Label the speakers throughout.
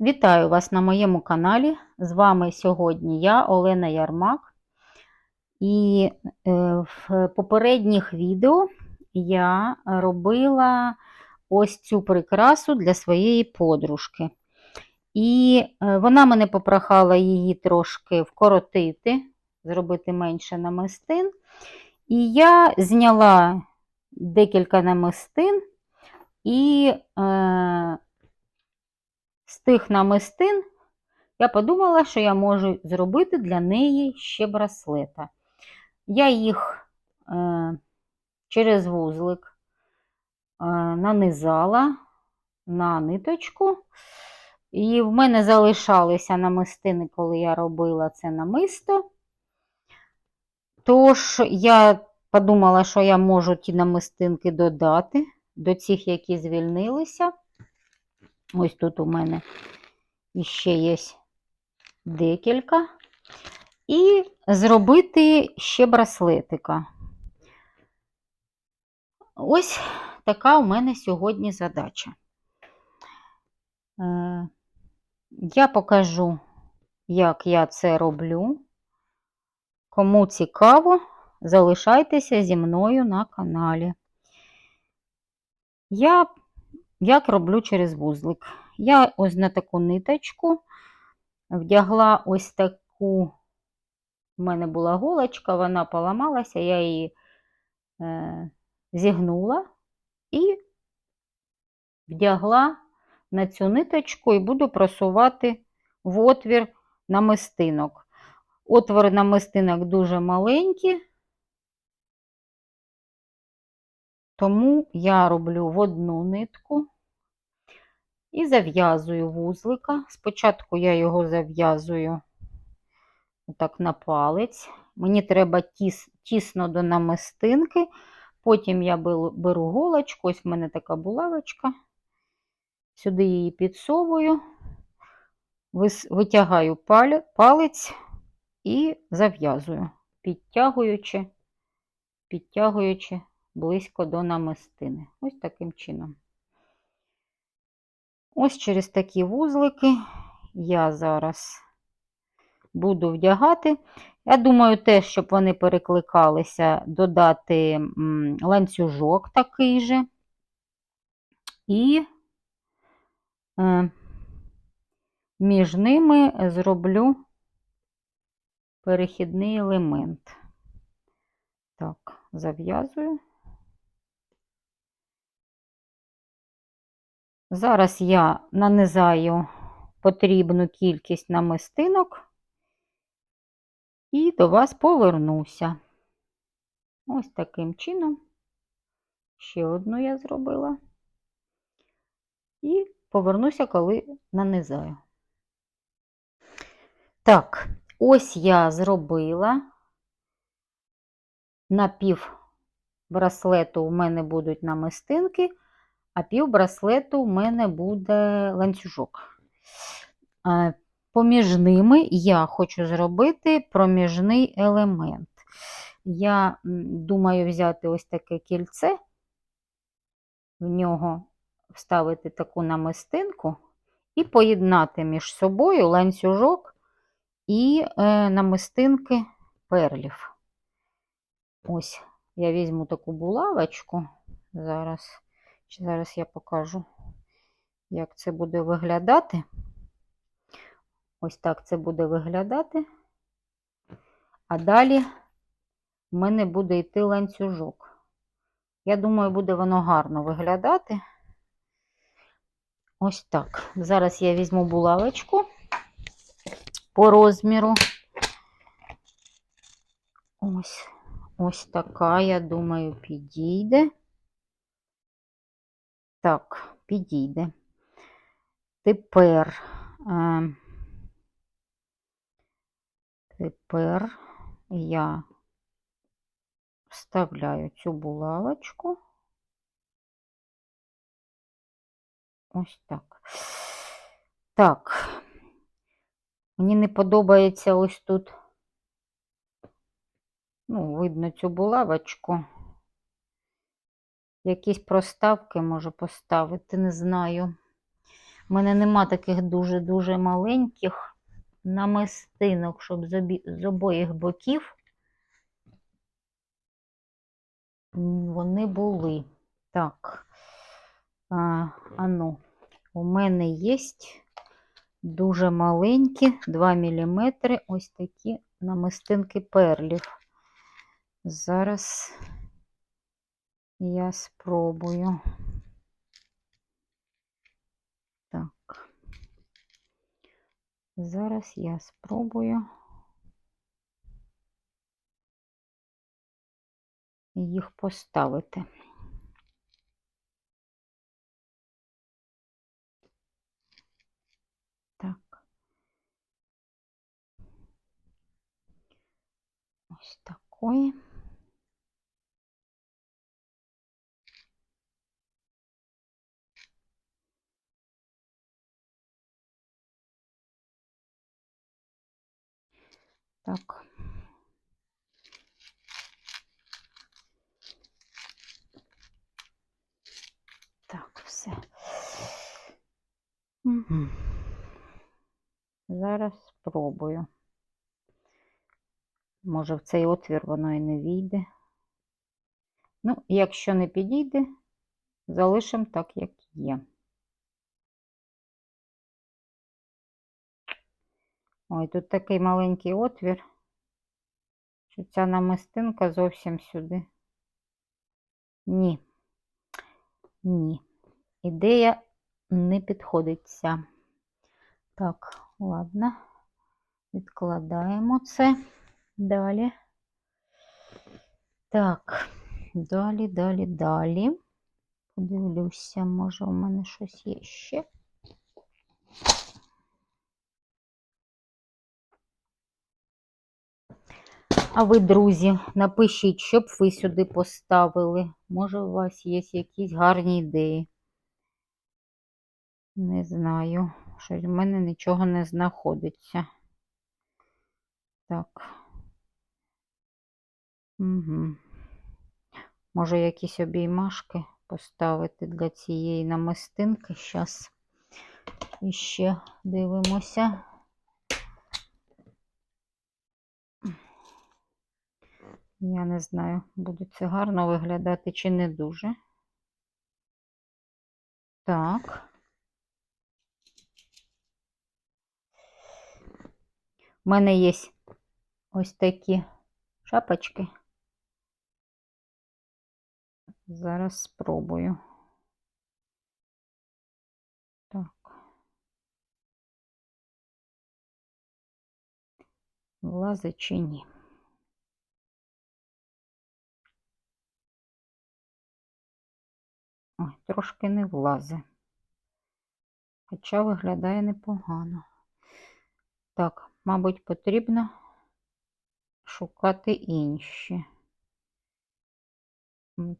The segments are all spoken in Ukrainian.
Speaker 1: Вітаю вас на моєму каналі. З вами сьогодні я, Олена Ярмак. І е, в попередніх відео я робила ось цю прикрасу для своєї подружки. І е, вона мене попрохала її трошки вкоротити, зробити менше намистин. І я зняла декілька намистин і е, з тих намистин я подумала, що я можу зробити для неї ще браслета. Я їх е, через вузлик е, нанизала на ниточку. І в мене залишалися намистини, коли я робила це намисто. Тож я подумала, що я можу ті намистинки додати до цих, які звільнилися. Ось тут у мене ще є декілька. І зробити ще браслетика. Ось така у мене сьогодні задача. Е, Я покажу, як я це роблю. Кому цікаво, залишайтеся зі мною на каналі. Я як роблю через вузлик. Я ось на таку ниточку вдягла ось таку, у мене була голочка, вона поламалася, я її е, зігнула і вдягла на цю ниточку і буду просувати в отвір намистинок. Отвори намистинок дуже маленькі, тому я роблю в одну нитку і зав'язую вузлика. Спочатку я його зав'язую так на палець. Мені треба тіс, тісно до намистинки. Потім я беру голочку, ось в мене така булавочка. Сюди її підсовую, витягаю палець і зав'язую, підтягуючи, підтягуючи близько до намистини. Ось таким чином. Ось через такі вузлики я зараз буду вдягати. Я думаю, теж, щоб вони перекликалися, додати ланцюжок такий же. І е, між ними зроблю перехідний елемент. Так, зав'язую. Зараз я нанизаю потрібну кількість намистинок і до вас повернуся. Ось таким чином. Ще одну я зробила. І повернуся, коли нанизаю. Так, ось я зробила на пів браслету у мене будуть намистинки а пів браслету в мене буде ланцюжок. Поміж ними я хочу зробити проміжний елемент. Я думаю взяти ось таке кільце, в нього вставити таку намистинку і поєднати між собою ланцюжок і е, намистинки перлів. Ось, я візьму таку булавочку зараз. Зараз я покажу, як це буде виглядати. Ось так це буде виглядати. А далі в мене буде йти ланцюжок. Я думаю, буде воно гарно виглядати. Ось так. Зараз я візьму булавочку по розміру. Ось, ось така, я думаю, підійде. Так, підійде. Тепер, е, тепер я вставляю цю булавочку. Ось так. Так, мені не подобається ось тут, ну, видно цю булавочку. Якісь проставки можу поставити, не знаю. У мене нема таких дуже-дуже маленьких намистинок, щоб з, обі... з обоїх боків вони були. Так, а, ану, у мене є дуже маленькі 2 мм ось такі намистинки перлів. Зараз я спробую. Так. Зараз я спробую їх поставити. Так. Ось такої. Так. Так, все. Угу. Зараз спробую. Може, в цей отвір воно і не війде. Ну, якщо не підійде, залишимо так, як є. Ой, тут такий маленький отвір, що ця намистинка зовсім сюди. Ні. Ні. Ідея не підходиться. Так, ладно. Відкладаємо це. Далі. Так, далі, далі, далі. Подивлюся, може, у мене щось є ще. А ви, друзі, напишіть, щоб ви сюди поставили. Може, у вас є якісь гарні ідеї. Не знаю, щось в мене нічого не знаходиться. Так. Угу. Може, якісь обіймашки поставити для цієї намистинки. Зараз іще дивимося. Я не знаю, буде це гарно виглядати чи не дуже. Так. У мене є ось такі шапочки. Зараз спробую. Так. Влазить чи ні? Ой, трошки не влазе. Хоча виглядає непогано. Так, мабуть, потрібно шукати інші.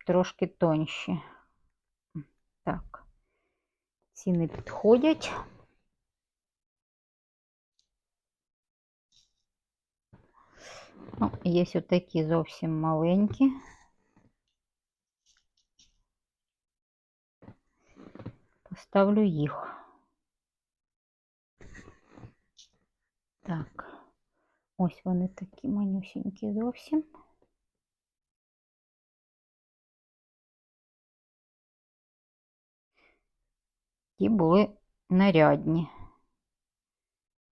Speaker 1: Трошки тонші. Так, ці не підходять. Ну, є отакі зовсім маленькі. Поставлю їх. Так, ось вони такі манюсінькі зовсім. Ті були нарядні.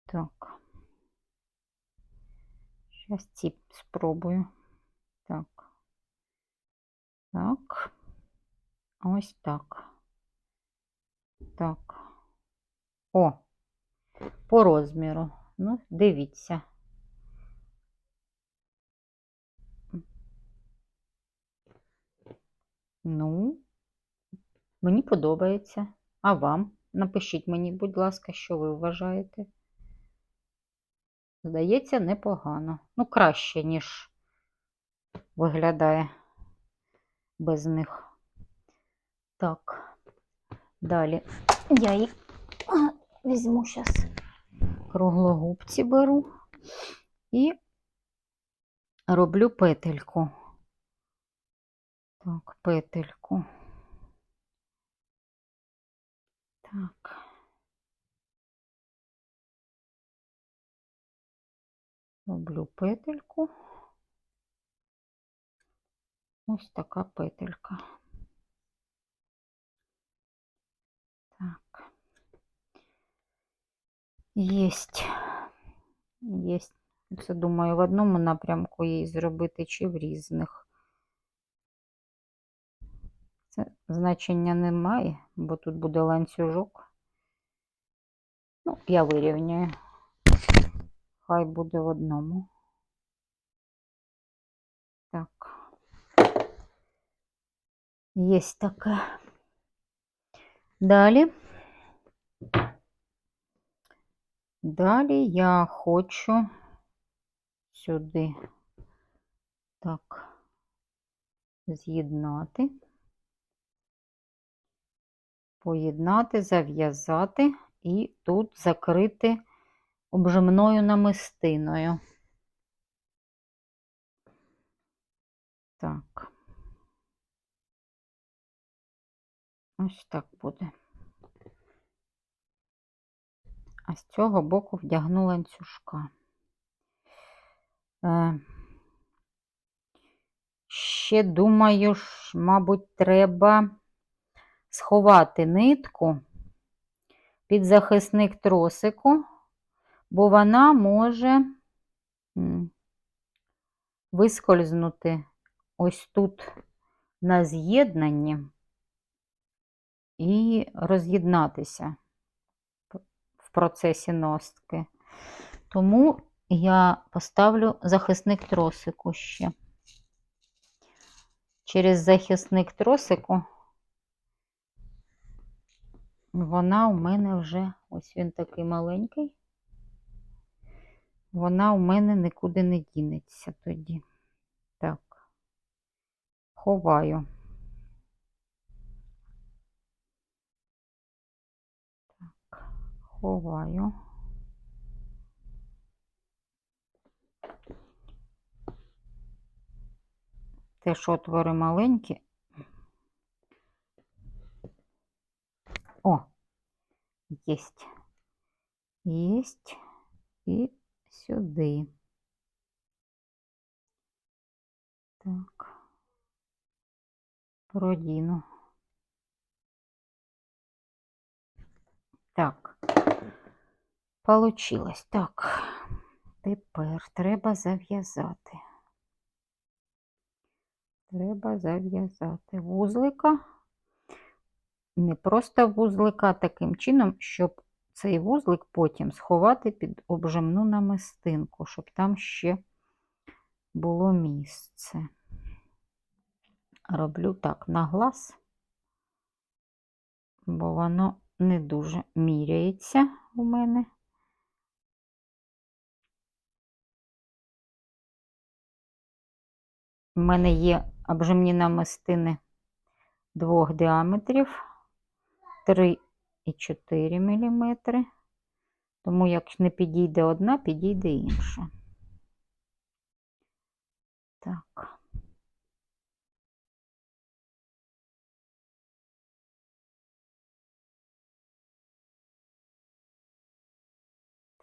Speaker 1: Так. Зараз ці спробую. Так. Так. Ось так. Так. О, по розміру. Ну, дивіться. Ну, мені подобається. А вам? Напишіть мені, будь ласка, що ви вважаєте. Здається, непогано. Ну, краще, ніж виглядає без них. Так, Далі я їх візьму зараз круглогубці беру і роблю петельку. Так, петельку. Так. Роблю петельку. Ось така петелька. Єсть. Єсть. Це, думаю, в одному напрямку її зробити чи в різних. Це значення немає, бо тут буде ланцюжок. Ну, я вирівняю. Хай буде в одному. Так. Єсть таке. Далі. Далі я хочу сюди так з'єднати, поєднати, зав'язати і тут закрити обжимною намистиною. Так. Ось так буде. А з цього боку вдягну ланцюжка. Е, ще думаю, ж, мабуть, треба сховати нитку під захисник тросику, бо вона може вискользнути ось тут на з'єднанні і роз'єднатися в процесі ностки. Тому я поставлю захисник тросику ще. Через захисник тросику вона у мене вже, ось він такий маленький, вона у мене нікуди не дінеться тоді. Так, ховаю. Ховаю. Теж отвори маленькі. О, єсть. Єсть. І сюди. Так. Продіну. Так. Получилось. Так. Тепер треба зав'язати. Треба зав'язати вузлика. Не просто вузлика таким чином, щоб цей вузлик потім сховати під обжимну намистинку, щоб там ще було місце. Роблю так на глаз, бо воно не дуже міряється у мене. У мене є обжимні намистини двох діаметрів 3 і 4 мм. Тому, як не підійде одна, підійде інша. Так.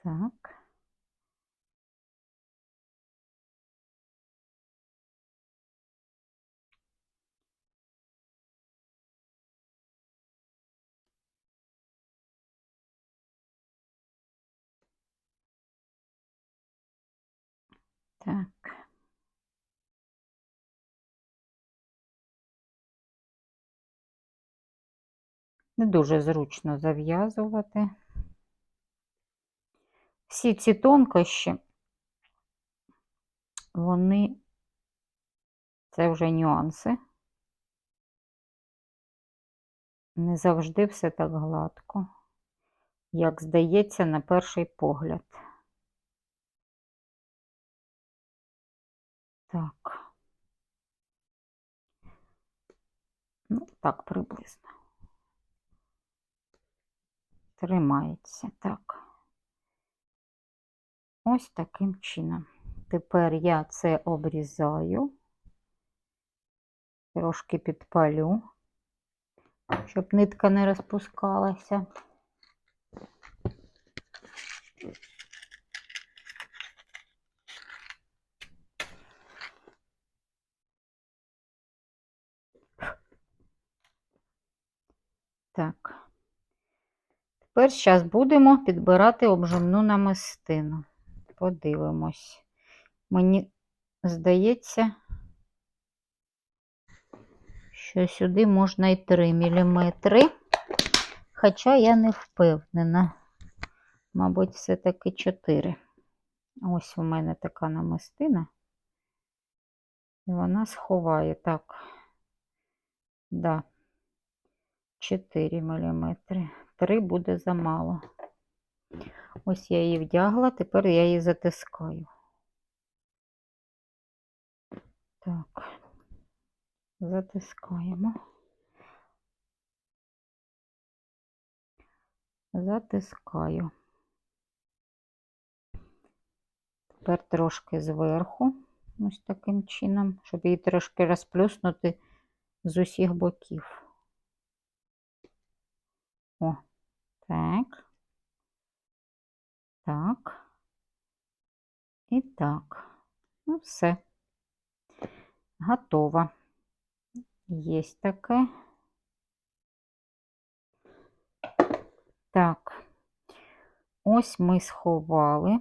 Speaker 1: Так. Так. Не дуже зручно зав'язувати. Всі ці тонкощі, вони, це вже нюанси. Не завжди все так гладко, як здається на перший погляд. Так. Ну, так приблизно. Тримається. Так. Ось таким чином. Тепер я це обрізаю, трошки підпалю, щоб нитка не розпускалася. Тепер зараз будемо підбирати обжимну намистину. Подивимось. Мені здається, що сюди можна і 3 мм. Хоча я не впевнена. Мабуть, все-таки 4. Ось у мене така намистина. І вона сховає так. Да. 4 мм. 3 буде замало. Ось я її вдягла, тепер я її затискаю. Так, затискаємо. Затискаю. Тепер трошки зверху, ось таким чином, щоб її трошки розплюснути з усіх боків. О, так. Так. І так. Ну, все. Готово. Є таке. Так, ось ми сховали.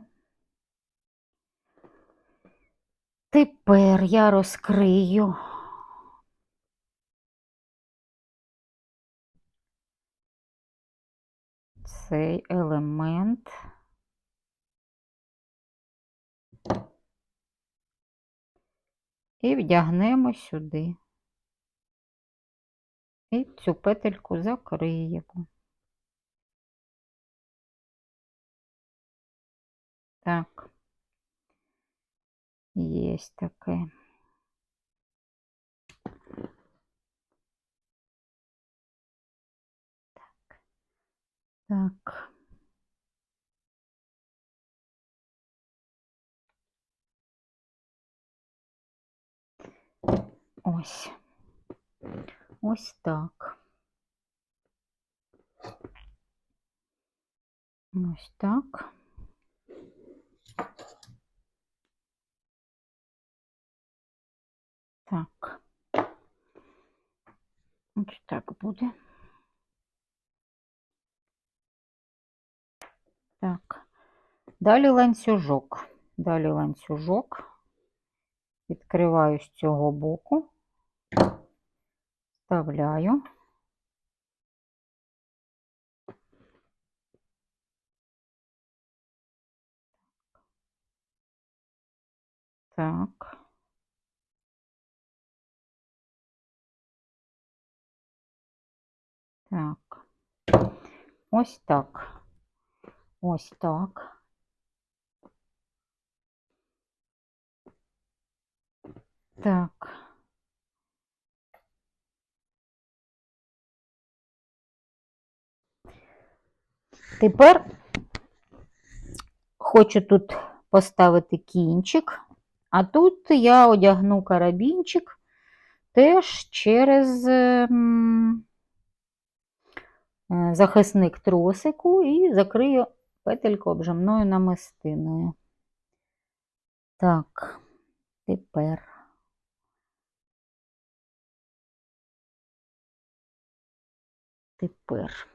Speaker 1: Тепер я розкрию цей елемент. І вдягнемо сюди. І цю петельку закриємо. Так, є таке. Так. Ось. Ось так. Ось так. Так. Ось так буде. Так. Далі ланцюжок. Далі ланцюжок. Відкриваю з цього боку, вставляю. Так. Так. Ось так. Ось так. Так. Тепер хочу тут поставити кінчик, а тут я одягну карабінчик теж через е, захисник тросику і закрию петельку обжимною намистиною. Так, тепер. Тепер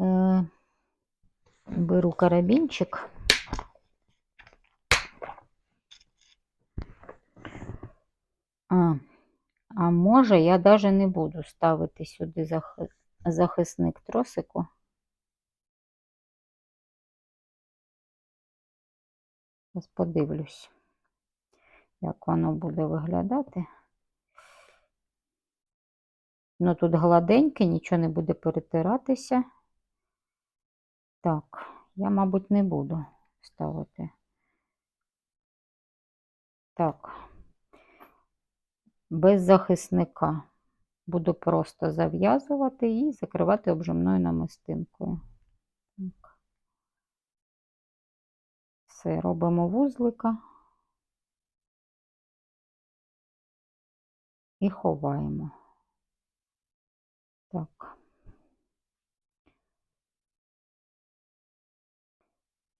Speaker 1: е, беру карабінчик. А, а може, я навіть не буду ставити сюди захисник тросику. Зараз подивлюсь, як воно буде виглядати. Ну, тут гладеньке, нічого не буде перетиратися. Так, я, мабуть, не буду ставити. Так, без захисника. Буду просто зав'язувати і закривати обжимною намистинкою. Все, робимо вузлика і ховаємо. Так.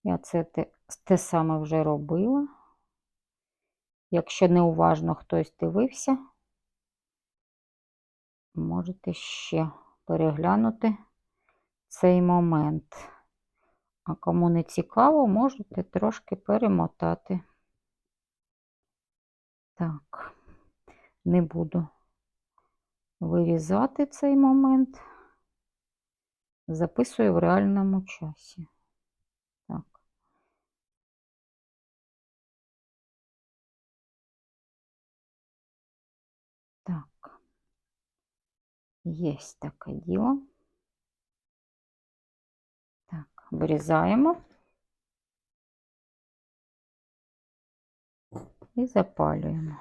Speaker 1: Я це те, те саме вже робила. Якщо неуважно хтось дивився, можете ще переглянути цей момент. А кому не цікаво, можете трошки перемотати. Так, не буду вирізати цей момент. Записую в реальному часі. Так. Так. Єсть таке діло. Вирізаємо і запалюємо.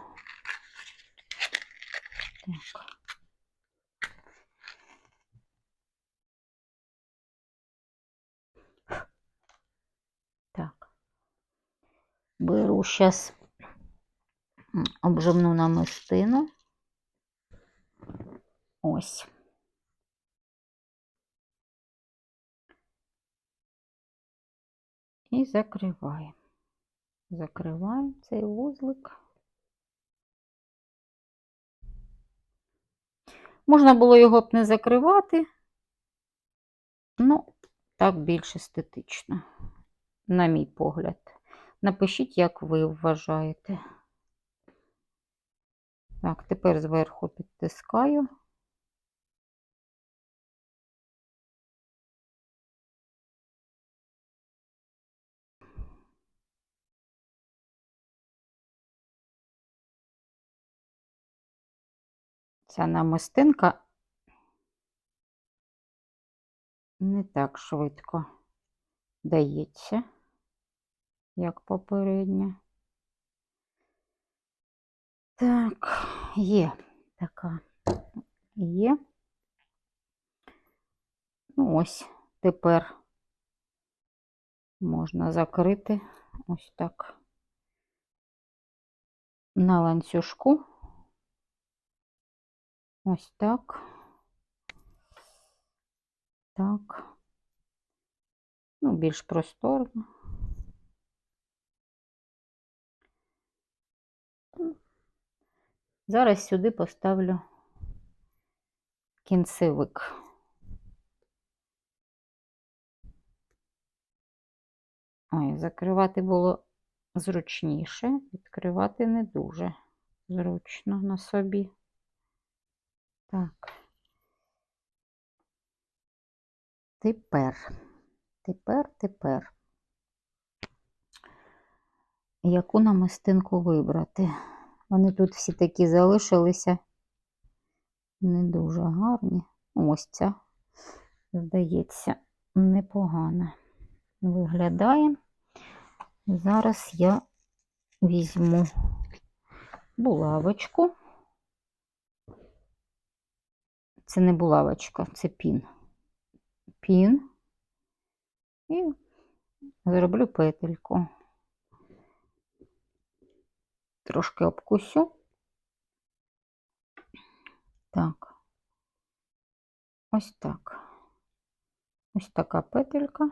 Speaker 1: Так. Так. Беру зараз обживну намистину. Ось. І закриваємо. Закриваємо цей вузлик. Можна було його б не закривати, ну, так більш естетично, на мій погляд. Напишіть, як ви вважаєте. Так, тепер зверху підтискаю. Ця намистинка не так швидко дається, як попередня. Так, є така, є. Ну, ось тепер можна закрити ось так на ланцюжку. Ось так. Так. Ну, більш просторно. Зараз сюди поставлю кінцевик. Ой, закривати було зручніше, відкривати не дуже зручно на собі. Так. Тепер, тепер, тепер. Яку намистинку вибрати? Вони тут всі такі залишилися не дуже гарні. Ось ця, здається, непогана виглядає. Зараз я візьму булавочку. Це не булавочка, це пін. Пін і зроблю петельку. Трошки обкусю. Так, ось так. Ось така петелька.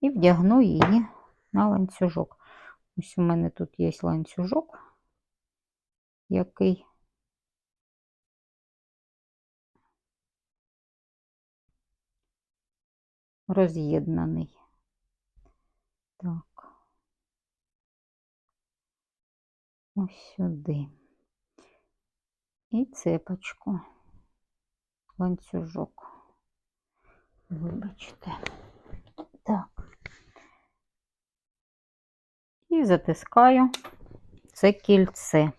Speaker 1: І вдягну її на ланцюжок. Ось у мене тут є ланцюжок, який роз'єднаний. Так. Ось сюди. І цепочку, ланцюжок. Вибачте. Так. І затискаю це кільце.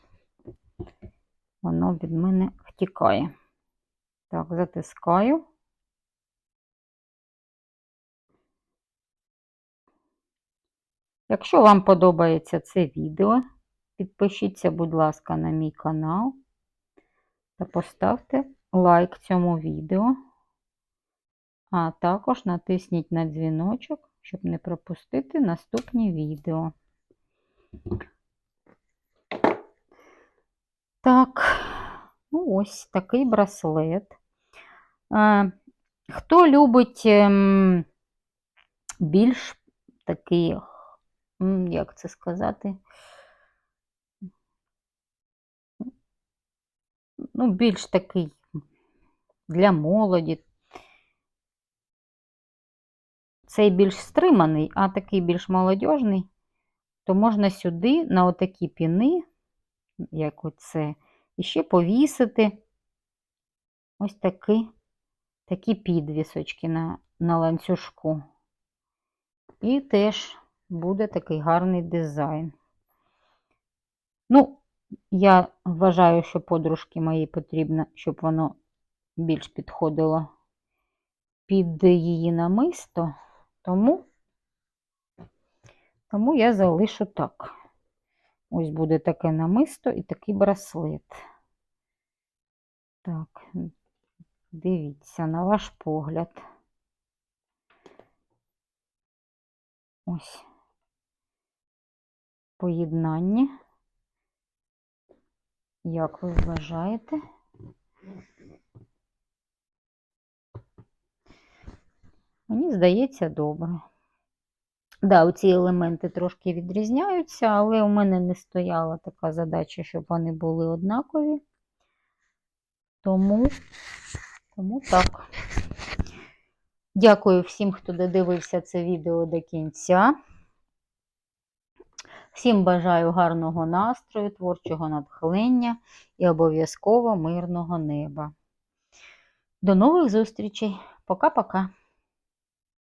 Speaker 1: Воно від мене втікає. Так, затискаю. Якщо вам подобається це відео, підпишіться, будь ласка, на мій канал та поставте лайк цьому відео, а також натисніть на дзвіночок, щоб не пропустити наступні відео. Так, ну ось такий браслет. Е, Хто любить ем, більш такий, як це сказати, ну, більш такий для молоді. Цей більш стриманий, а такий більш молодіжний, то можна сюди на отакі піни, як оце, і ще повісити ось такі, такі підвісочки на, на ланцюжку. І теж буде такий гарний дизайн. Ну, я вважаю, що подружки моїй потрібно, щоб воно більш підходило під її намисто, тому, тому я залишу так. Ось буде таке намисто і такий браслет. Так, дивіться на ваш погляд. Ось поєднання. Як ви вважаєте? Мені здається, добре. Да, оці елементи трошки відрізняються, але у мене не стояла така задача, щоб вони були однакові. Тому, тому так. Дякую всім, хто додивився це відео до кінця. Всім бажаю гарного настрою, творчого натхнення і обов'язково мирного неба. До нових зустрічей. Пока-пока.